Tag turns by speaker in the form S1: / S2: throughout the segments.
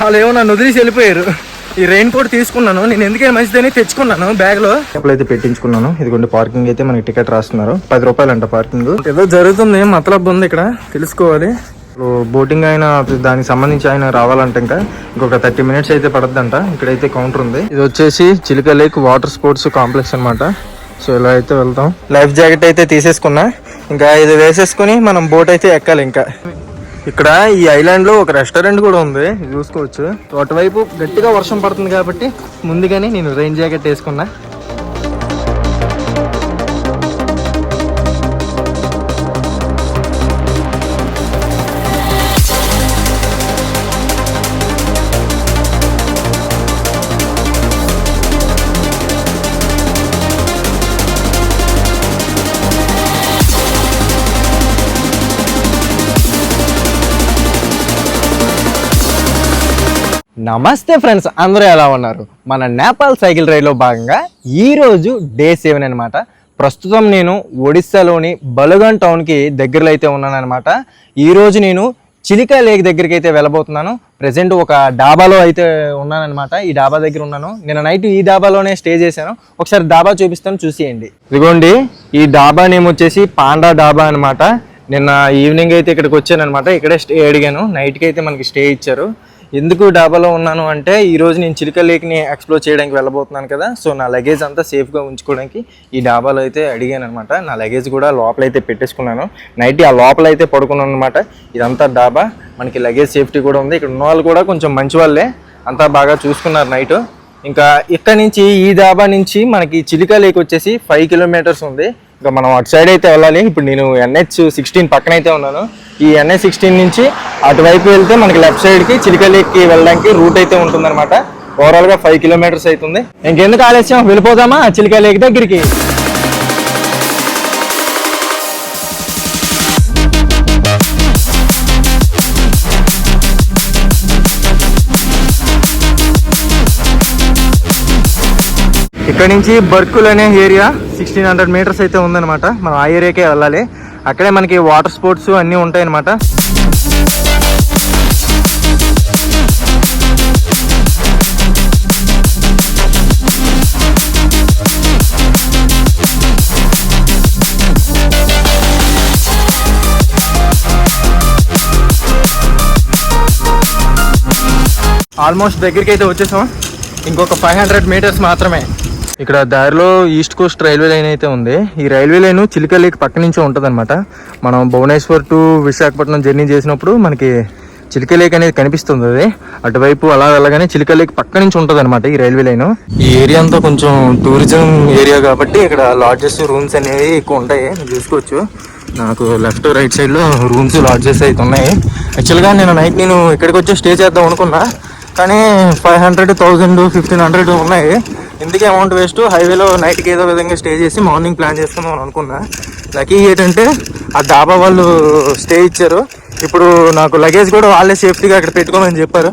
S1: వాళ్ళు ఏమో నన్ను వదిలేసి వెళ్ళిపోయారు. ఈ రెయిన్ కోట్ తీసుకున్నాను నేను ఎందుకైనా మంచిదని తెచ్చుకున్నాను బ్యాగ్లో అయితే పెట్టించుకున్నాను. ఇదిగోండి పార్కింగ్ అయితే మనకి టికెట్ రాస్తున్నారు. పది రూపాయలు అంట పార్కింగ్ ఏదో జరుగుతుంది మతలబ్ ఉంది ఇక్కడ తెలుసుకోవాలి. బోటింగ్ అయినా దానికి సంబంధించి ఆయన రావాలంటే ఇంకా. ఇంకొక థర్టీ మినిట్స్ అయితే పడద్దంట ఇక్కడైతే కౌంటర్ ఉంది. ఇది వచ్చేసి Chilika lake water sports complex అన్నమాట. సో ఇలా అయితే వెళ్తాం. లైఫ్ జాకెట్ అయితే తీసేసుకున్నా. ఇంకా ఇది వేసేసుకుని మనం బోట్ అయితే ఎక్కాలి ఇంకా. ఇక్కడ ఈ ఐలాండ్లో ఒక రెస్టారెంట్ కూడా ఉంది. చూసుకోవచ్చు. అటువైపు గట్టిగా వర్షం పడుతుంది కాబట్టి ముందుగానే నేను రెయిన్ జాకెట్ వేసుకున్నా. నమస్తే ఫ్రెండ్స్ అందరూ ఎలా ఉన్నారు? మన నేపాల్ సైకిల్ రైడ్లో భాగంగా ఈ రోజు డే సెవెన్ అనమాట ప్రస్తుతం నేను ఒడిస్సాలోని బలుగన్ టౌన్కి దగ్గరలో అయితే ఉన్నాను అనమాట ఈరోజు నేను చిలికా లేక్ దగ్గరికి అయితే వెళ్ళబోతున్నాను. ప్రజెంట్ ఒక డాబాలో అయితే ఉన్నానన్నమాట ఈ డాబా దగ్గర ఉన్నాను. నేను నైట్ ఈ డాబాలోనే స్టే చేశాను. ఒకసారి డాబా చూపిస్తాను చూసేయండి. ఇదిగోండి ఈ డాబా నేమ్ వచ్చేసి పాండా డాబా అనమాట నిన్న ఈవినింగ్ అయితే ఇక్కడికి వచ్చాను అనమాట ఇక్కడే స్టే అడిగాను. నైట్కి అయితే మనకి స్టే ఇచ్చారు. ఎందుకు డాబాలో ఉన్నాను అంటే ఈరోజు నేను చిలుక లేక్ని ఎక్స్ప్లోర్ చేయడానికి వెళ్ళబోతున్నాను కదా. సో నా లగేజ్ అంతా సేఫ్గా ఉంచుకోవడానికి ఈ డాబాలో అయితే అడిగాను అనమాట నా లగేజ్ కూడా లోపల అయితే పెట్టేసుకున్నాను. నైట్ ఆ లోపల అయితే పడుకున్నాను అనమాట ఇదంతా డాబా. మనకి లగేజ్ సేఫ్టీ కూడా ఉంది. ఇక్కడ ఉన్న వాళ్ళు కూడా కొంచెం మంచి వాళ్ళే. అంతా బాగా చూసుకున్నారు నైట్. ఇంకా ఇక్కడ నుంచి ఈ డాబా నుంచి మనకి చిలిక లేక్ వచ్చేసి ఫైవ్ కిలోమీటర్స్ ఉంది. ఇంకా మనం అటు సైడ్ అయితే వెళ్ళాలి. ఇప్పుడు నేను ఎన్హెచ్ సిక్స్టీన్ పక్కన అయితే ఉన్నాను. ఈ ఎన్ఐ సిక్స్టీన్ నుంచి అటువైపు వెళ్తే మనకి లెఫ్ట్ సైడ్కి చిలిక లేక్కి వెళ్ళడానికి రూట్ అయితే ఉంటుందన్నమాట. ఓవరాల్గా ఫైవ్ కిలోమీటర్స్ అవుతుంది ఇంకెందుకు ఆలస్యం? వెళ్ళిపోదామా? చిలికలేక్ దగ్గరికి. ఇక్కడ నుంచి బర్కుల్ అనే ఏరియా సిక్స్టీన్ హండ్రెడ్ మీటర్స్ అయితే ఉందన్నమాట. మనం ఆ ఏరియాకే వెళ్ళాలి. అక్కడే మనకి వాటర్ స్పోర్ట్స్ అన్నీ ఉంటాయన్నమాట. ఆల్మోస్ట్ దగ్గరికి అయితే వచ్చేసాం. ఇంకొక ఫైవ్ హండ్రెడ్ మీటర్స్ మాత్రమే. ఇక్కడ దారిలో ఈస్ట్ కోస్ట్ రైల్వే లైన్ అయితే ఉంది. ఈ రైల్వే లైన్ చిలిక లేక్ పక్క నుంచే ఉంటుంది అనమాట మనం భువనేశ్వర్ టు విశాఖపట్నం జర్నీ చేసినప్పుడు మనకి చిలిక లేక్ అనేది కనిపిస్తుంది అది. అటువైపు అలా వెళ్ళగానే చిలిక లేక్ పక్క నుంచి ఉంటుంది అనమాట ఈ రైల్వే లైన్. ఈ ఏరియా అంతా కొంచెం టూరిజం ఏరియా కాబట్టి ఇక్కడ లాడ్జెస్ రూమ్స్ అనేవి ఎక్కువ ఉంటాయి. చూసుకోవచ్చు. నాకు లెఫ్ట్ రైట్ సైడ్లో రూమ్స్ లాడ్జెస్ అయితే ఉన్నాయి. యాక్చువల్గా నేను నైట్ నేను ఇక్కడికి వచ్చి స్టే చేద్దాం అనుకున్నా. కానీ five hundred thousand fifteen hundred ఉన్నాయి. ఎందుకే అమౌంట్ వేస్ట్ హైవేలో నైట్కి ఏదో విధంగా స్టే చేసి మార్నింగ్ ప్లాన్ చేసుకుందాం అని అనుకున్నా. లక్కీ ఏంటంటే ఆ డాబా వాళ్ళు స్టే ఇచ్చారు. ఇప్పుడు నాకు లగేజ్ కూడా వాళ్ళే సేఫ్టీగా అక్కడ పెట్టుకోమని చెప్పారు.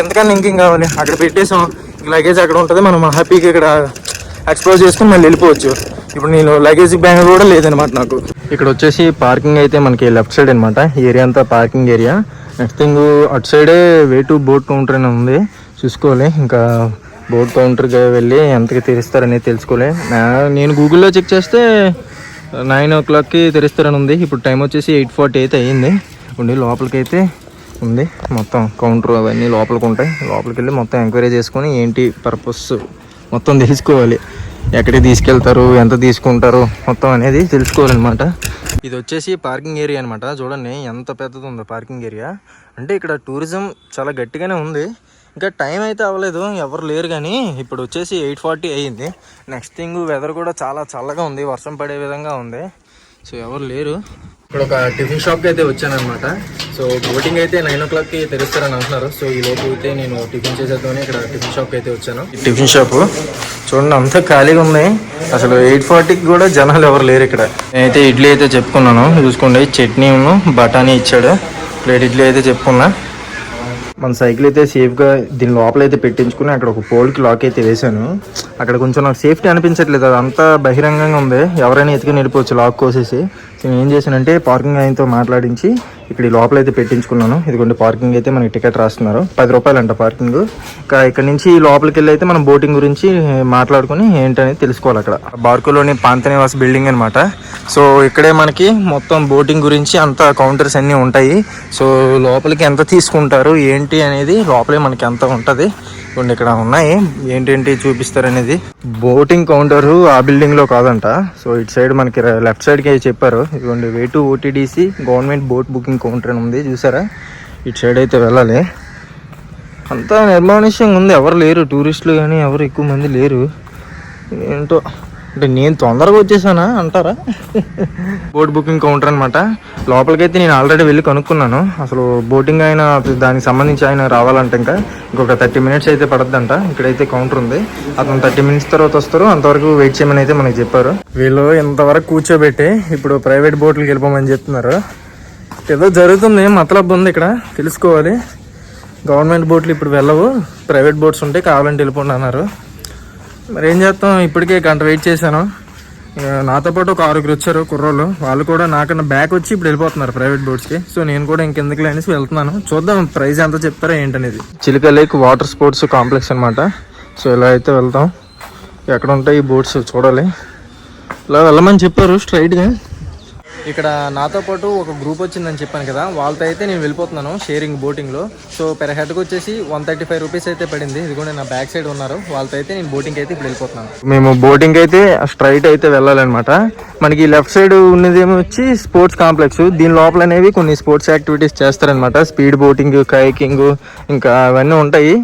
S1: ఎంతకన్నా ఇంకేం కావాలి అక్కడ పెట్టేసాం. లగేజ్ అక్కడ ఉంటుంది. మనం హ్యాపీగా ఇక్కడ ఎక్స్ప్లోర్ చేసుకుని మళ్ళీ వెళ్ళిపోవచ్చు. ఇప్పుడు నేను లగేజ్ బ్యాగ్ కూడా లేదనమాట నాకు. ఇక్కడ వచ్చేసి పార్కింగ్ అయితే మనకి లెఫ్ట్ సైడ్ అనమాట ఏరియా అంతా పార్కింగ్ ఏరియా నెక్స్ట్ థింగ్ అటు సైడే వే టు బోట్ కౌంటర్ అని ఉంది. చూసుకోవాలి. ఇంకా బోర్డు కౌంటర్కి వెళ్ళి ఎంతకి తెరుస్తారనేది తెలుసుకోలే. నేను గూగుల్లో చెక్ చేస్తే నైన్ ఓ క్లాక్కి తెరుస్తారని ఉంది ఇప్పుడు టైం వచ్చేసి ఎయిట్ ఫార్టీ అయితే అయ్యింది. ఉండి లోపలికి అయితే ఉంది మొత్తం కౌంటర్ అవన్నీ లోపలికి ఉంటాయి. లోపలికి వెళ్ళి మొత్తం ఎంక్వైరీ చేసుకొని ఏంటి పర్పస్ మొత్తం తెలుసుకోవాలి. ఎక్కడికి తీసుకెళ్తారు ఎంత తీసుకుంటారు మొత్తం అనేది తెలుసుకోవాలన్నమాట. ఇది వచ్చేసి పార్కింగ్ ఏరియా అనమాట చూడండి ఎంత పెద్దది ఉందో పార్కింగ్ ఏరియా. అంటే ఇక్కడ టూరిజం చాలా గట్టిగానే ఉంది. ఇంకా టైం అయితే అవ్వలేదు ఎవరు లేరు కానీ ఇప్పుడు వచ్చేసి ఎయిట్ ఫార్టీ అయ్యింది నెక్స్ట్ థింగ్ వెదర్ కూడా చాలా చల్లగా ఉంది వర్షం పడే విధంగా ఉంది. సో ఎవరు లేరు. ఇక్కడ ఒక టిఫిన్ షాప్కి అయితే వచ్చాను అనమాట సో బోటింగ్ అయితే నైన్ ఓ క్లాక్కి తెరుస్తారని అంటున్నారు. సో ఈ లోపు అయితే నేను టిఫిన్ చేసేద్దామని ఇక్కడ టిఫిన్ షాప్కి అయితే వచ్చాను. Tiffin shop? చూడండి అంతా ఖాళీగా ఉంది. అసలు ఎయిట్ ఫార్టీకి కూడా జనాలు ఎవరు లేరు ఇక్కడ. నేనైతే ఇడ్లీ అయితే చెప్పుకున్నాను. చూసుకోండి చట్నీ బఠానీ ఇచ్చాడు. ప్లేట్ ఇడ్లీ అయితే చెప్పుకున్నా. మన సైకిల్ అయితే సేఫ్గా దీని లోపల అయితే పెట్టించుకుని అక్కడ ఒక పోల్కి లాక్ అయితే వేశాను. అక్కడ కొంచెం నాకు సేఫ్టీ అనిపించట్లేదు అది అంతా బహిరంగంగా ఉంది. ఎవరైనా ఎతికి వెళ్ళిపోవచ్చు లాక్ కోసేసి. నేను ఏం చేశానంటే పార్కింగ్ ఆయనతో మాట్లాడించి ఇక్కడ ఈ లోపల అయితే పెట్టించుకున్నాను. ఇదిగోండి పార్కింగ్ అయితే మనకి టికెట్ రాస్తున్నారు. పది రూపాయలు అంట పార్కింగ్. ఇంకా ఇక్కడ నుంచి లోపలికి వెళ్ళి అయితే మనం బోటింగ్ గురించి మాట్లాడుకుని ఏంటనేది తెలుసుకోవాలి అక్కడ. బార్కులోని పాంతనివాస్ బిల్డింగ్ అనమాట సో ఇక్కడే మనకి మొత్తం బోటింగ్ గురించి అంత కౌంటర్స్ అన్నీ ఉంటాయి. సో లోపలికి ఎంత తీసుకుంటారు ఏంటి అనేది లోపలే మనకి ఎంత ఉంటుంది. కొన్ని ఇక్కడ ఉన్నాయి. ఏంటేంటి చూపిస్తారు అనేది? బోటింగ్ కౌంటర్ ఆ బిల్డింగ్లో కాదంట. సో ఇటు సైడ్ మనకి లెఫ్ట్ సైడ్కి చెప్పారు. ఇదిగోండి way to OTDC government boat booking counter అని ఉంది చూసారా? ఇటు సైడ్ అయితే వెళ్ళాలి. అంతా నిర్మానుష్యంగా ఉంది. ఎవరు లేరు. టూరిస్టులు కానీ ఎవరు ఎక్కువ మంది లేరు. ఏంటో అంటే నేను తొందరగా వచ్చేసానా అంటారా? బోట్ బుకింగ్ కౌంటర్ అనమాట లోపలికైతే నేను ఆల్రెడీ వెళ్ళి కనుక్కున్నాను. అసలు బోటింగ్ అయినా దానికి సంబంధించి ఆయన రావాలంటే ఇంకా ఇంకొక థర్టీ మినిట్స్ అయితే పడద్దంట. ఇక్కడైతే కౌంటర్ ఉంది. అతను థర్టీ మినిట్స్ తర్వాత వస్తారు. అంతవరకు వెయిట్ చేయమని అయితే మనకి చెప్పారు. వీళ్ళు ఇంతవరకు కూర్చోబెట్టి ఇప్పుడు ప్రైవేట్ బోట్లకి వెళ్ళిపోమని చెప్తున్నారు. ఏదో జరుగుతుంది మతలబ్ ఉంది ఇక్కడ. తెలుసుకోవాలి. గవర్నమెంట్ బోట్లు ఇప్పుడు వెళ్ళవు. ప్రైవేట్ బోట్స్ ఉంటే కావాలంటే వెళ్ళిపోండి అన్నారు. మరి ఏం చేస్తాం? ఇప్పటికే గంట వెయిట్ చేశాను. నాతో పాటు ఒక ఆరుగురు వచ్చారు కుర్రోళ్ళు. వాళ్ళు కూడా నాకన్నా బ్యాక్ వచ్చి ఇప్పుడు వెళ్ళిపోతున్నారు ప్రైవేట్ బోట్స్కి సో నేను కూడా ఇంకెందుకు అనేసి వెళ్తున్నాను. చూద్దాం ప్రైస్ ఎంత చెప్తారో ఏంటనేది. Chilika lake water sports complex అనమాట సో ఇలా అయితే వెళ్తాం. ఎక్కడ ఉంటాయి ఈ బోట్స్ చూడాలి. ఇలా వెళ్ళమని చెప్పారు స్ట్రైట్గా ఇక్కడ నాతో పాటు ఒక గ్రూప్ వచ్చిందని చెప్పాను కదా వాళ్ళతో అయితే నేను వెళ్ళిపోతున్నాను షేరింగ్ బోటింగ్లో సో పెర్ హెడ్కి వచ్చేసి వన్ థర్టీ ఫైవ్ రూపీస్ అయితే పడింది. ఇది కూడా నా బ్యాక్ సైడ్ ఉన్నారు. వాళ్ళతో అయితే నేను బోటింగ్ అయితే ఇప్పుడు వెళ్ళిపోతున్నాను. మేము బోటింగ్ అయితే స్ట్రైట్ అయితే వెళ్ళాలన్నమాట. మనకి లెఫ్ట్ సైడ్ ఉన్నది వచ్చి స్పోర్ట్స్ కాంప్లెక్స్ దీని లోపల అనేవి కొన్ని స్పోర్ట్స్ యాక్టివిటీస్ చేస్తారనమాట స్పీడ్ బోటింగ్ కైకింగ్ ఇంకా అవన్నీ ఉంటాయి.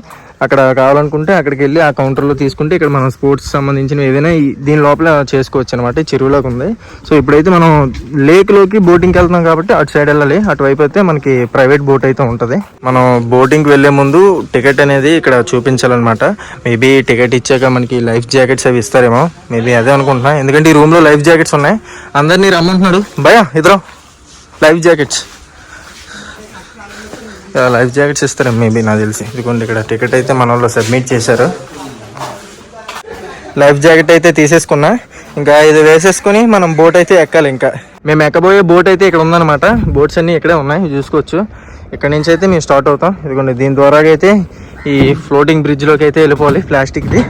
S1: అక్కడ కావాలనుకుంటే అక్కడికి వెళ్ళి ఆ కౌంటర్లో తీసుకుంటే ఇక్కడ మనం స్పోర్ట్స్ సంబంధించిన ఏదైనా దీని లోపల చేసుకోవచ్చు అనమాట చెరువులోకి ఉంది. సో ఇప్పుడైతే మనం లేక్లోకి బోటింగ్కి వెళ్తున్నాం కాబట్టి అటు సైడ్ వెళ్ళాలి. అటువైపు అయితే మనకి ప్రైవేట్ బోట్ అయితే ఉంటుంది. మనం బోటింగ్కి వెళ్ళే ముందు టికెట్ అనేది ఇక్కడ చూపించాలన్నమాట. మేబీ టికెట్ ఇచ్చాక మనకి లైఫ్ జాకెట్స్ అవి ఇస్తారేమో. మేబీ అదే అనుకుంటున్నా. ఎందుకంటే ఈ రూమ్లో లైఫ్ జాకెట్స్ ఉన్నాయి. అందరినీ రమ్మంటున్నాడు. భయా ఇద్దరు లైఫ్ జాకెట్స్. లైఫ్ జాకెట్స్ ఇస్తారు మేబీ నాకు తెలిసి. ఇదిగోండి ఇక్కడ టికెట్ అయితే మన వాళ్ళు సబ్మిట్ చేశారు. లైఫ్ జాకెట్ అయితే తీసేసుకున్నా. ఇంకా ఇది వేసేసుకుని మనం బోట్ అయితే ఎక్కాలి ఇంకా. మేము ఎక్కబోయే బోట్ అయితే ఇక్కడ ఉందన్నమాట. బోట్స్ అన్నీ ఇక్కడే ఉన్నాయి చూసుకోవచ్చు. ఇక్కడ నుంచి అయితే మేము స్టార్ట్ అవుతాం. ఇదిగోండి దీని ద్వారా అయితే ఈ ఫ్లోటింగ్ బ్రిడ్జ్లోకి అయితే వెళ్ళిపోవాలి ప్లాస్టిక్ది.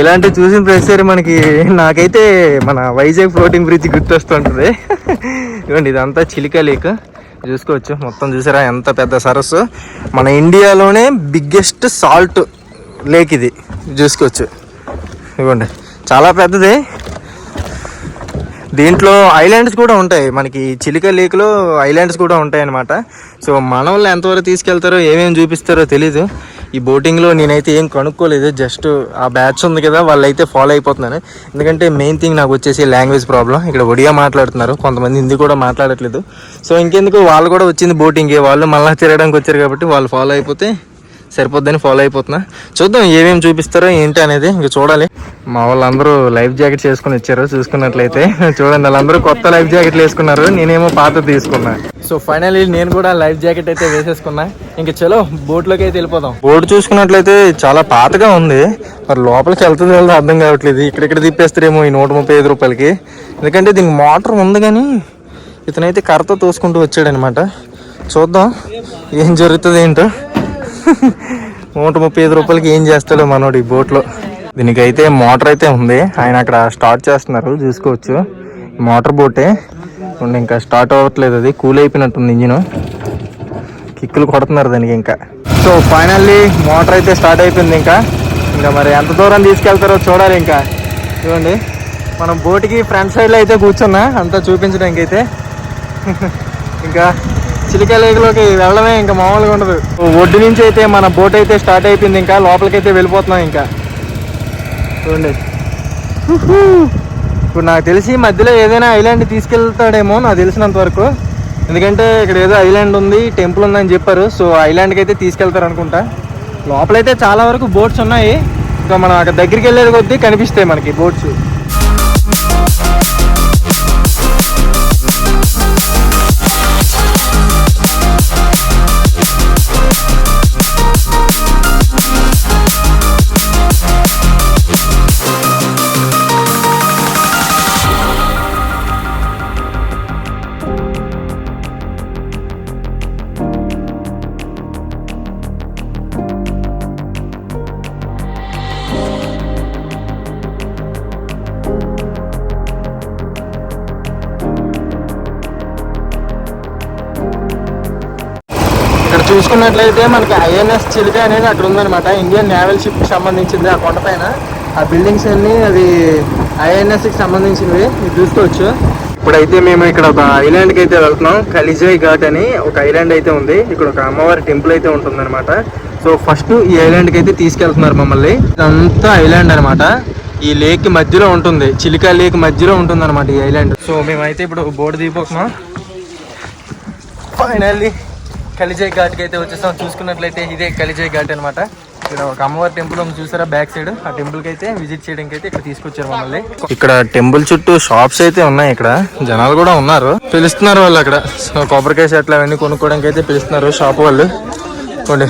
S1: ఇలాంటివి చూసిన ప్రతిసారి మనకి నాకైతే మన వైజాగ్ ఫ్లోటింగ్ బ్రిడ్జ్ గుర్తొస్తుంటుంది ఇదిగోండి ఇదంతా చిలిక లేక్. చూసుకోవచ్చు. మొత్తం చూసారా? ఎంత పెద్ద సరస్సు. మన ఇండియాలోనే బిగ్గెస్ట్ సాల్ట్ లేక్ ఇది. చూసుకోవచ్చు. ఇవ్వండి. చాలా పెద్దది. దీంట్లో ఐలాండ్స్ కూడా ఉంటాయి. మనకి చిలిక లేక్లో ఐలాండ్స్ కూడా ఉంటాయి అన్నమాట సో మన వాళ్ళు ఎంతవరకు తీసుకెళ్తారో ఏమేమి చూపిస్తారో తెలీదు. ఈ బోటింగ్లో నేనైతే ఏం కనుక్కోలేదు జస్ట్ ఆ బ్యాచ్ ఉంది కదా వాళ్ళు అయితే ఫాలో అయిపోతున్నాను. ఎందుకంటే మెయిన్ థింగ్ నాకు వచ్చేసి లాంగ్వేజ్ ప్రాబ్లం ఇక్కడ ఒడియా మాట్లాడుతున్నారు కొంతమంది హిందీ కూడా మాట్లాడట్లేదు. సో ఇంకెందుకు వాళ్ళు కూడా వచ్చింది బోటింగ్ వాళ్ళు మళ్ళీ తిరగడానికి వచ్చారు కాబట్టి వాళ్ళు ఫాలో అయిపోతే సరిపోద్దని ఫాలో అయిపోతున్నా. చూద్దాం ఏమేమి చూపిస్తారో ఏంటి అనేది ఇంక చూడాలి. మా వాళ్ళందరూ లైఫ్ జాకెట్స్ వేసుకుని వచ్చారు చూసుకున్నట్లయితే. చూడండి వాళ్ళందరూ కొత్త లైఫ్ జాకెట్లు వేసుకున్నారు. నేనేమో పాత తీసుకున్నా. సో ఫైనల్లీ నేను కూడా లైఫ్ జాకెట్ అయితే వేసేసుకున్నా. ఇంక చలో బోట్లోకి అయితే వెళ్ళిపోదాం. బోట్ చూసుకున్నట్లయితే చాలా పాతగా ఉంది. మరి లోపలికి వెళ్తుంది వెళ్తే అర్థం కావట్లేదు. ఇక్కడిక్కడ తిప్పేస్తారేమో ఈ నూట ముప్పై ఐదు రూపాయలకి. ఎందుకంటే దీనికి మోటార్ ఉంది కానీ ఇతనైతే కర్రతో తోసుకుంటూ వచ్చాడనమాట. చూద్దాం ఏం జరుగుతుంది ఏంటో. నూట ముప్పై ఐదు రూపాయలకి ఏం చేస్తాడో మనోడు ఈ బోట్లో. దీనికైతే మోటార్ అయితే ఉంది. ఆయన అక్కడ స్టార్ట్ చేస్తున్నారు చూసుకోవచ్చు. మోటార్ బోటే. ఉండి ఇంకా స్టార్ట్ అవ్వట్లేదు అది. కూల్ అయిపోయినట్టుంది ఇంజిన్. కిక్కులు కొడుతున్నారు దానికి ఇంకా. సో ఫైనల్లీ మోటార్ అయితే స్టార్ట్ అయిపోయింది ఇంకా. ఇంకా మరి ఎంత దూరం తీసుకెళ్తారో చూడాలి ఇంకా. చూడండి. మనం బోట్కి ఫ్రంట్ సైడ్లో అయితే కూర్చున్నా అంతా చూపించడానికి అయితే ఇంకా చిలిక లేకలోకి వెళ్ళడమే ఇంకా మామూలుగా ఉండదు. ఒడ్డు నుంచి అయితే మన బోట్ అయితే స్టార్ట్ అయిపోయింది ఇంకా లోపలికైతే వెళ్ళిపోతున్నాం ఇంకా. చూడండి. ఇప్పుడు నాకు తెలిసి మధ్యలో ఏదైనా ఐలాండ్ తీసుకెళ్తాడేమో నాకు తెలిసినంత వరకు. ఎందుకంటే ఇక్కడ ఏదో ఐలాండ్ ఉంది టెంపుల్ ఉందని చెప్పారు. సో ఐలాండ్కి అయితే తీసుకెళ్తారు అనుకుంటా. లోపలైతే చాలా వరకు బోట్స్ ఉన్నాయి. ఇంకా మనం అక్కడ దగ్గరికి వెళ్ళేది కొద్దీ కనిపిస్తాయి మనకి బోట్స్ చూసుకున్నట్లయితే మనకి ఐఎన్ఎస్ చిలిక అనేది అక్కడ ఉందనమాట ఇండియన్ నేవల్ షిప్కి సంబంధించింది ఆ కొండ పైన. ఆ బిల్డింగ్స్ అన్ని అది ఐఎన్ఎస్కి సంబంధించినవి. మీరు చూసుకోవచ్చు. ఇప్పుడైతే మేము ఇక్కడ ఒక ఐలాండ్కి అయితే వెళ్తున్నాం. కలిజాయ్ ఘాట్ అని ఒక ఐలాండ్ అయితే ఉంది. ఇక్కడ ఒక అమ్మవారి టెంపుల్ అయితే ఉంటుంది సో ఫస్ట్ ఈ ఐలాండ్కి అయితే తీసుకెళ్తున్నారు మమ్మల్ని. ఇదంతా ఐలాండ్ అన్నమాట. ఈ లేక్ మధ్యలో ఉంటుంది. చిలికా లేక్ మధ్యలో ఉంటుంది అనమాట ఈ ఐలాండ్ సో మేమైతే ఇప్పుడు బోర్డు దిగిపోతున్నాం. ఫైనల్లీ కలిజయ్ ఘాట్కి అయితే వచ్చేసాం. చూసుకున్నట్లయితే ఇదే కలిజయ్ ఘాట్ అనమాట ఇక్కడ ఒక అమ్మవారి టెంపుల్ ఉంది చూసారా బ్యాక్ సైడ్. ఆ టెంపుల్కి అయితే విజిట్ చేయడానికి అయితే ఇక్కడ తీసుకొచ్చారు మమ్మల్ని. ఇక్కడ టెంపుల్ చుట్టూ షాప్స్ అయితే ఉన్నాయి ఇక్కడ. జనాలు కూడా ఉన్నారు. పిలుస్తున్నారు వాళ్ళు అక్కడ. కొబ్బరికాయ చెట్లు అవన్నీ కొనుక్కోవడానికి అయితే పిలుస్తున్నారు షాప్ వాళ్ళు. కొన్ని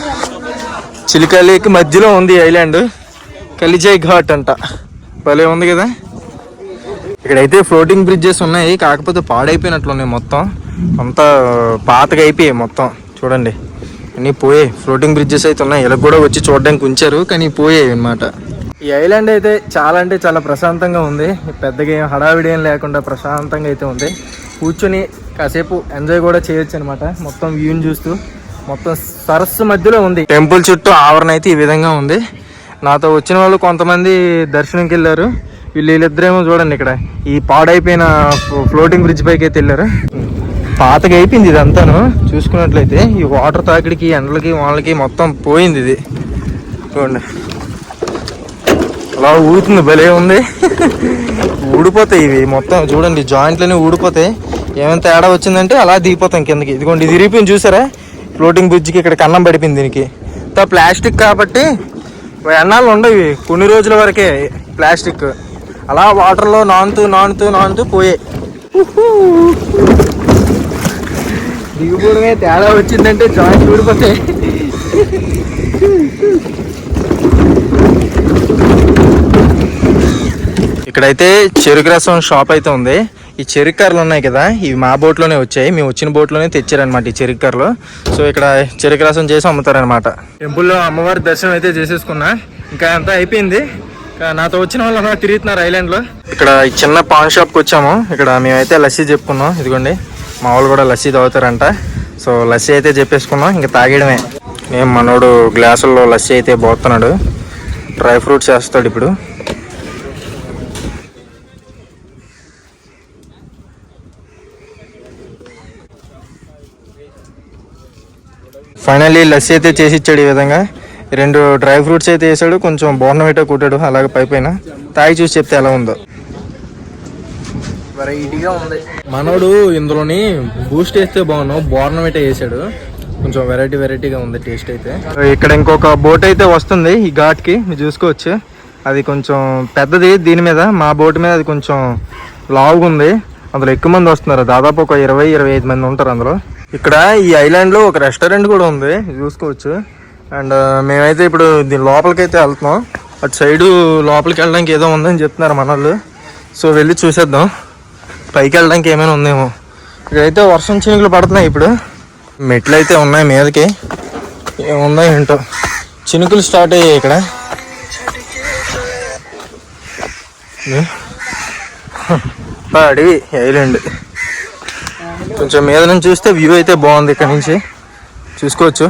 S1: చిలికా లేక్ మధ్యలో ఉంది ఐలాండ్. కలిజయ్ ఘాట్ అంట. భలే ఉంది కదా. ఇక్కడైతే ఫ్లోటింగ్ బ్రిడ్జెస్ ఉన్నాయి. కాకపోతే పాడైపోయినట్లున్నాయి మొత్తం. అంతా పాతగా అయిపోయాయి మొత్తం. చూడండి. అన్నీ పోయే. ఫ్లోటింగ్ బ్రిడ్జెస్ అయితే ఉన్నాయి. ఇలా కూడా వచ్చి చూడడానికి ఉంచారు కానీ పోయాయి అన్నమాట. ఈ ఐలాండ్ అయితే చాలా అంటే చాలా ప్రశాంతంగా ఉంది. పెద్దగా ఏం హడావిడి ఏం లేకుండా ప్రశాంతంగా అయితే ఉంది. కూర్చొని కాసేపు ఎంజాయ్ కూడా చేయొచ్చు అనమాట మొత్తం వ్యూని చూస్తూ. మొత్తం సరస్సు మధ్యలో ఉంది. టెంపుల్ చుట్టూ ఆవరణ అయితే ఈ విధంగా ఉంది. నాతో వచ్చిన వాళ్ళు కొంతమంది దర్శనంకి వెళ్ళారు. వీళ్ళు వీళ్ళిద్దరేమో చూడండి ఇక్కడ. ఈ పాడైపోయిన ఫ్లోటింగ్ బ్రిడ్జ్ పైకి అయితే వెళ్ళారు. పాతగా అయిపోయింది ఇదంతాను. చూసుకున్నట్లయితే ఈ వాటర్ తాకిడికి ఎండలకి వాళ్ళకి మొత్తం పోయింది ఇది. చూడండి. అలా ఊడుతుంది భలే ఉంది. ఊడిపోతాయి ఇవి. మొత్తం చూడండి జాయింట్లన్నీ ఊడిపోతాయి. ఏమైనా తేడా వచ్చిందంటే అలా దిగిపోతాం కిందకి. ఇదిగోండి ఇది ఇరిగిపోయింది చూసారా? ఫ్లోటింగ్ బ్రిడ్జ్కి ఇక్కడ కన్నం పడిపోయింది దీనికి. తా ప్లాస్టిక్ కాబట్టి ఎన్నాళ్ళు ఉండవు కొన్ని రోజుల వరకే ప్లాస్టిక్. అలా వాటర్లో నానుతూ నానుతూ నానుతూ పోయాయి. దిగిపోవడమే తేడా వచ్చిందంటే జాయింట్ ఊడిపోతాయి ఇక్కడైతే చెరుకు రసం షాప్ అయితే ఉంది. ఈ చెరుకు కర్రలు ఉన్నాయి కదా ఇవి మా బోట్లోనే వచ్చాయి. మేము వచ్చిన బోట్లోనే తెచ్చారనమాట ఈ చెరుకు కర్రలు. సో ఇక్కడ చెరుకు రసం చేసి అమ్ముతారనమాట టెంపుల్లో అమ్మవారి దర్శనం అయితే చేసేసుకున్నా. ఇంకా అంతా అయిపోయింది. నాతో వచ్చిన వాళ్ళు అలా తిరుగుతున్నారు ఐలాండ్లో. ఇక్కడ ఈ చిన్న పాన్ షాప్కి వచ్చాము. ఇక్కడ మేమైతే లస్సీ చెప్పుకున్నాం. ఇదిగోండి. మా వాళ్ళు కూడా లస్సీ తాగుతారంట. సో లస్సీ అయితే చెప్పేసుకున్నాం ఇంకా తాగడమే ఏం మనోడు గ్లాసుల్లో లస్సీ అయితే పోతున్నాడు. డ్రై ఫ్రూట్స్ వేస్తాడు ఇప్పుడు. ఫైనల్లీ లస్సీ అయితే చేసి ఇచ్చాడు ఈ విధంగా. రెండు డ్రై ఫ్రూట్స్ అయితే వేసాడు కొంచెం బోర్నవిటా కుట్టాడు అలాగే పైపైన. తాగి చూసి చెప్తే ఎలా ఉందో. వెరైటీగా ఉంది. మనోడు ఇందులోని బూస్ట్ వేస్తే బాగున్నావు. బోర్నవిటా వేసాడు. కొంచెం వెరైటీ వెరైటీగా ఉంది టేస్ట్ అయితే. ఇక్కడ ఇంకొక బోట్ అయితే వస్తుంది ఈ ఘాట్కి. మీరు చూసుకోవచ్చు. అది కొంచెం పెద్దది దీని మీద. మా బోట్ మీద అది కొంచెం లావుగా ఉంది. అందులో ఎక్కువ మంది వస్తున్నారు. దాదాపు ఒక ఇరవై ఇరవై ఐదు మంది ఉంటారు అందులో. ఇక్కడ ఈ ఐలాండ్లో ఒక రెస్టారెంట్ కూడా ఉంది. చూసుకోవచ్చు. అండ్ మేమైతే ఇప్పుడు దీని లోపలికి అయితే వెళ్తున్నాం. అటు సైడు లోపలికి వెళ్ళడానికి ఏదో ఉందని చెప్తున్నారు మన వాళ్ళు సో వెళ్ళి చూసేద్దాం. పైకి వెళ్ళడానికి ఏమైనా ఉందేమో. ఇక్కడైతే వర్షం చినుకులు పడుతున్నాయి ఇప్పుడు. మెట్లు అయితే ఉన్నాయి మీదకి. ఏముందో ఏంటో. చినుకులు స్టార్ట్ అయ్యాయి ఇక్కడ. ఏ? అడవి ఐలాండ్. కొంచెం మీద నుంచి చూస్తే వ్యూ అయితే బాగుంది ఇక్కడ నుంచి. చూసుకోవచ్చు.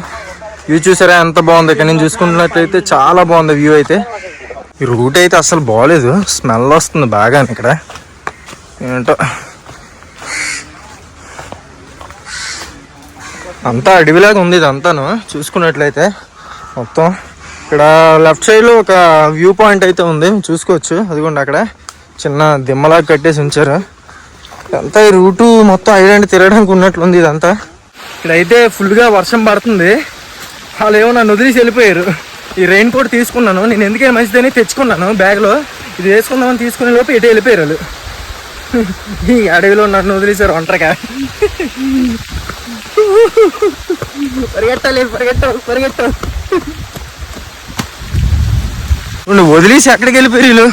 S1: వ్యూ చూసారా? ఎంత బాగుంది ఇక్కడ నుంచి చూసుకుంటున్నట్లయితే చాలా బాగుంది వ్యూ అయితే. ఈ రూట్ అయితే అసలు బాగలేదు స్మెల్ వస్తుంది బాగా ఇక్కడ. ఏంటో. అంతా అడవిలాగా ఉంది ఇదంతాను చూసుకున్నట్లయితే. మొత్తం ఇక్కడ లెఫ్ట్ సైడ్లో ఒక వ్యూ పాయింట్ అయితే ఉంది చూసుకోవచ్చు. అదిగోండి అక్కడ చిన్న దిమ్మలాగా కట్టేసి ఉంచారు. అంతా ఈ రూటు మొత్తం ఐలాండ్ తిరగడానికి ఉన్నట్లుంది ఇదంతా. ఇక్కడైతే ఫుల్గా వర్షం పడుతుంది. వాళ్ళు ఏమో నన్ను వదిలేసి వెళ్ళిపోయారు. ఈ రెయిన్ కోట్ తీసుకున్నాను నేను ఎందుకే మంచిదని తెచ్చుకున్నాను బ్యాగ్లో. ఇది వేసుకుందామని తీసుకునే లోపు ఇటు వెళ్ళిపోయారు వాళ్ళు. ఈ అడవిలో నన్ను వదిలేశారు ఒంటరిగా. పరిగెట్టాలి పరిగెట్టావు పరిగెట్టావు నువ్వు వదిలేసి ఎక్కడికి వెళ్ళిపోయారు వీళ్ళు?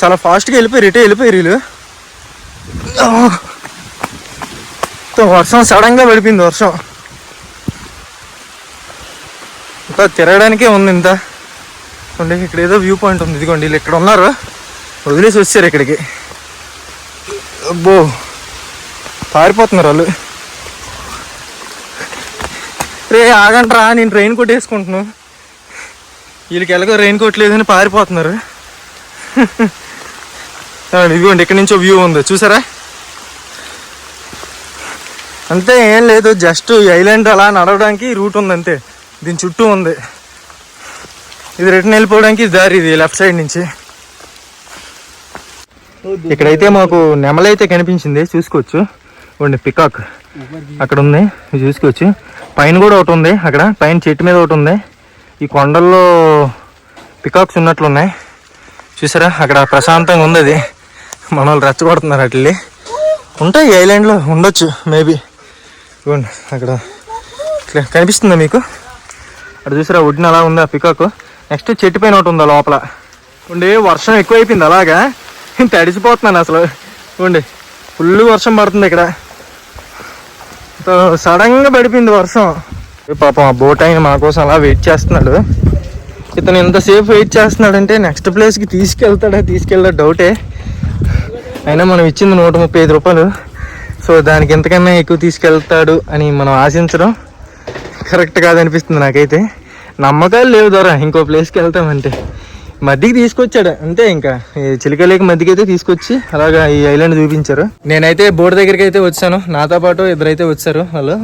S1: చాలా ఫాస్ట్గా వెళ్ళిపోయారు ఇటే వెళ్ళిపోయారు వీళ్ళు. వర్షం సడన్గా పడిపోయింది వర్షం. ఇంత తిరగడానికే ఉంది ఇంత. ఇక్కడ ఏదో వ్యూ పాయింట్ ఉంది ఇదిగోండి వీళ్ళు ఇక్కడ ఉన్నారు. వదిలేసి వచ్చారు ఇక్కడికి. అబ్బో పారిపోతున్నారు వాళ్ళు. రే ఆగంట్రా నేను రెయిన్ కోట్ వేసుకుంటున్నాను. వీళ్ళకి ఎలాగో రెయిన్ కోట్ లేదని పారిపోతున్నారు. ఇదిగోండి ఇక్కడ నుంచి వ్యూ ఉంది. చూసారా? అంతే ఏం లేదు జస్ట్ ఐలాండ్ అలా నడవడానికి రూట్ ఉంది అంతే. దీని చుట్టూ ఉంది. ఇది రిటర్న్ వెళ్ళిపోవడానికి దారి ఇది లెఫ్ట్ సైడ్ నుంచి. ఇక్కడైతే మాకు నెమలైతే కనిపించింది చూసుకోవచ్చు. ఇవ్వండి పికాక్ అక్కడ ఉంది చూసుకోవచ్చు. పైన కూడా ఒకటి ఉంది అక్కడ పైన చెట్టు మీద ఒకటి ఉంది. ఈ కొండల్లో పికాక్స్ ఉన్నట్లున్నాయి. చూసారా అక్కడ ప్రశాంతంగా ఉంది అది. మన వాళ్ళు రెచ్చగొడుతున్నారు అట్లే ఉంటాయి ఐలాండ్లో ఉండొచ్చు మేబీ. ఇవ్వండి అక్కడ ఇట్లా కనిపిస్తుందా మీకు? అక్కడ చూసారా ఒడ్డున అలా ఉంది ఆ పికాక్. నెక్స్ట్ చెట్టు పైన ఒకటి ఉందా లోపల. ఉండి వర్షం ఎక్కువైపోయింది అలాగా. తడిసిపోతున్నాను అసలు. ఉండి ఫుల్ వర్షం పడుతుంది ఇక్కడ. సడన్గా పడిపోయింది వర్షం. పాపం ఆ బోట్ ఆయన మా కోసం అలా వెయిట్ చేస్తున్నాడు. ఇతను ఎంతసేపు వెయిట్ చేస్తున్నాడంటే నెక్స్ట్ ప్లేస్కి తీసుకెళ్తాడా తీసుకెళ్ళా డౌటే. అయినా మనం ఇచ్చింది నూట ముప్పై ఐదు రూపాయలు. సో దానికి ఎంతకన్నా ఎక్కువ తీసుకెళ్తాడు అని మనం ఆశించడం కరెక్ట్ కాదనిపిస్తుంది నాకైతే. నమ్మకాలు లేవు ద్వారా ఇంకో ప్లేస్కి వెళ్తామంటే. మధ్యకి తీసుకొచ్చాడు. అంతే ఇంకా. ఈ చిలికలేక మధ్యకి అయితే తీసుకొచ్చి అలాగా ఈ ఐలాండ్ చూపించారు. నేనైతే బోర్డు దగ్గరికి అయితే వచ్చాను. నాతో పాటు ఇద్దరైతే వచ్చారు వాళ్ళు.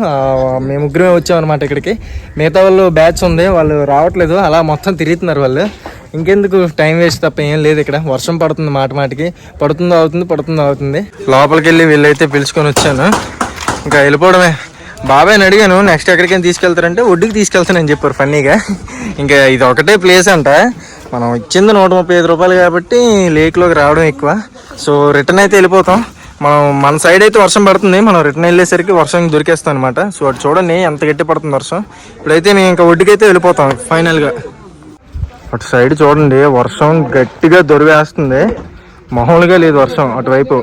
S1: మేము ముగ్గురమే వచ్చాం అనమాట ఇక్కడికి. మిగతా వాళ్ళు బ్యాచ్ ఉంది. వాళ్ళు రావట్లేదు. అలా మొత్తం తిరుగుతున్నారు వాళ్ళు. ఇంకెందుకు టైం వేస్ట్ తప్ప ఏం లేదు ఇక్కడ. వర్షం పడుతుంది మాట మాటికి. పడుతుందో అవుతుంది పడుతుందో అవుతుంది. లోపలికి వెళ్ళి వీళ్ళైతే పిలుచుకొని వచ్చాను. ఇంకా వెళ్ళిపోవడమే. బాబాయ్ని అడిగాను నెక్స్ట్ ఎక్కడికైనా తీసుకెళ్తారంటే? ఒడ్డుకి తీసుకెళ్తానని చెప్పారు ఫన్నీగా. ఇంకా ఇది ఒకటే ప్లేస్ అంట. మనం ఇచ్చింది నూట ముప్పై ఐదు రూపాయలు కాబట్టి లేక్లోకి రావడం ఎక్కువ. సో రిటర్న్ అయితే వెళ్ళిపోతాం. మనం మన సైడ్ అయితే వర్షం పడుతుంది. మనం రిటర్న్ వెళ్ళేసరికి వర్షం దొరికేస్తాం అనమాట సో అటు చూడండి ఎంత గట్టి పడుతుంది వర్షం. ఇప్పుడైతే మేము ఇంకా ఒడ్డుకి అయితే వెళ్ళిపోతాం ఫైనల్గా. అటు సైడ్ చూడండి వర్షం గట్టిగా దొరివేస్తుంది. మామూలుగా లేదు వర్షం అటువైపు.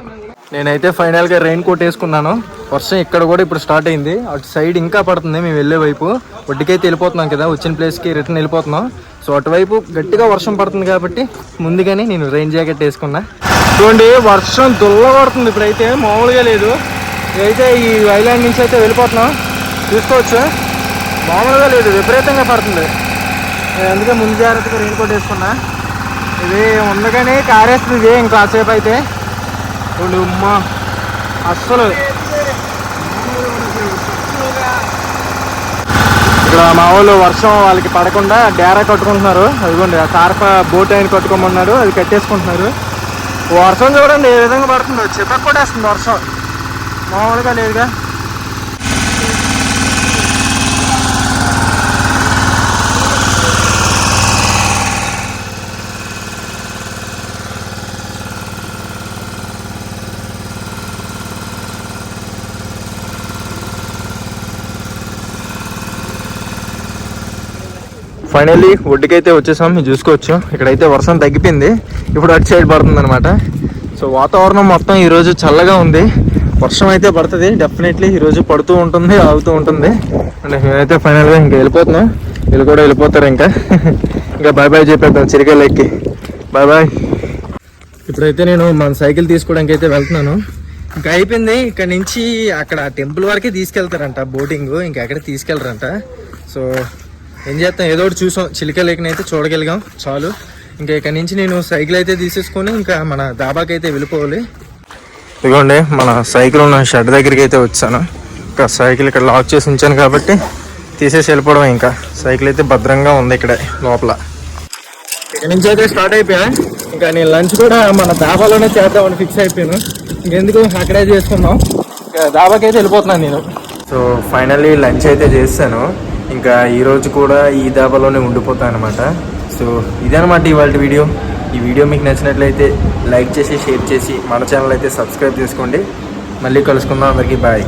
S1: నేనైతే ఫైనల్గా రెయిన్ కోట్ వేసుకున్నాను. వర్షం ఇక్కడ కూడా ఇప్పుడు స్టార్ట్ అయింది. అటు సైడ్ ఇంకా పడుతుంది మేము వెళ్ళే వైపు. ఒడ్డుకైతే వెళ్ళిపోతున్నాం కదా వచ్చిన ప్లేస్కి రిటర్న్ వెళ్ళిపోతున్నాం. సో అటువైపు గట్టిగా వర్షం పడుతుంది కాబట్టి ముందుగానే నేను రెయిన్ జాకెట్ వేసుకున్నా. చూడండి వర్షం దుల్ల పడుతుంది ఇప్పుడైతే మామూలుగా లేదు. అయితే ఈ ఐలాండ్ నుంచి అయితే వెళ్ళిపోతున్నాం. చూసుకోవచ్చు. మామూలుగా లేదు విపరీతంగా పడుతుంది. అందుకే ముందు జాగ్రత్తగా రెయిన్ కోట్ వేసుకున్నా. ఇది ఉండగానే కారేస్తుంది ఇంకాసేపు అయితే. రెండు ఉమ్మ అస్సలు ఇక్కడ మా వాళ్ళు వర్షం వాళ్ళకి పడకుండా డేరా కట్టుకుంటున్నారు. అదిగోండి ఆ తారప బోట్ ఆయన కట్టుకోమన్నాడు అది కట్టేసుకుంటున్నారు. వర్షం చూడండి ఏ విధంగా పడుతుందో చితక్ వేస్తుంది వర్షం. మామూలుగా లేదుగా. ఫైనల్లీ ఒడ్డుకైతే వచ్చేసాం మీరు చూసుకోవచ్చు. ఇక్కడైతే వర్షం తగ్గిపోయింది. ఇప్పుడు అటు సైడ్ పడుతుంది అనమాట సో వాతావరణం మొత్తం ఈరోజు చల్లగా ఉంది. వర్షం అయితే పడుతుంది. డెఫినెట్లీ ఈరోజు పడుతూ ఉంటుంది ఆగుతూ ఉంటుంది. అండ్ మేమైతే ఫైనల్గా ఇంకా వెళ్ళిపోతున్నాం. వీళ్ళు కూడా వెళ్ళిపోతారు ఇంకా. ఇంకా బాయ్ బాయ్ చెప్పేద్దాం చిరికాయలు ఎక్కి బాయ్ బాయ్. ఇప్పుడైతే నేను మన సైకిల్ తీసుకోవడానికి అయితే వెళ్తున్నాను. ఇంకా అయిపోయింది. ఇక్కడ నుంచి అక్కడ టెంపుల్ వరకే తీసుకెళ్తారంట బోటింగ్. ఇంకా తీసుకెళ్ళరంట తీసుకెళ్తారంట సో ఏం చేస్తాం? ఏదో ఒకటి చూసాం. చిలిక లేకనైతే చూడగలిగాం. చాలు. ఇంకా ఇక్కడ నుంచి నేను సైకిల్ అయితే తీసేసుకొని ఇంకా మన దాబాకి అయితే వెళ్ళిపోవాలి. ఇదిగోండి మన సైకిల్ ఉన్న షెడ్ దగ్గరికి అయితే వచ్చాను. ఇంకా సైకిల్ ఇక్కడ లాక్ చేసి ఉంచాను కాబట్టి తీసేసి వెళ్ళిపోవడం ఇంకా. సైకిల్ అయితే భద్రంగా ఉంది ఇక్కడ లోపల. ఇక్కడ నుంచి అయితే స్టార్ట్ అయిపోయా? ఇంకా నేను లంచ్ కూడా మన దాబాలోనే చేద్దామని ఫిక్స్ అయిపోయాను. ఇంకెందుకు? అక్కడే చేసుకుందాం. ఇంకా దాబాకి అయితే వెళ్ళిపోతున్నాను నేను. సో ఫైనల్లీ లంచ్ అయితే చేస్తాను ఇంకా ఈరోజు కూడా ఈ దాబాలోనే ఉండిపోతాను అనమాట సో ఇదనమాట ఇవాళ వీడియో. ఈ వీడియో మీకు నచ్చినట్లయితే లైక్ చేసి షేర్ చేసి మన ఛానల్ అయితే సబ్స్క్రైబ్ చేసుకోండి. మళ్ళీ కలుసుకుందాం. అందరికీ బాయ్.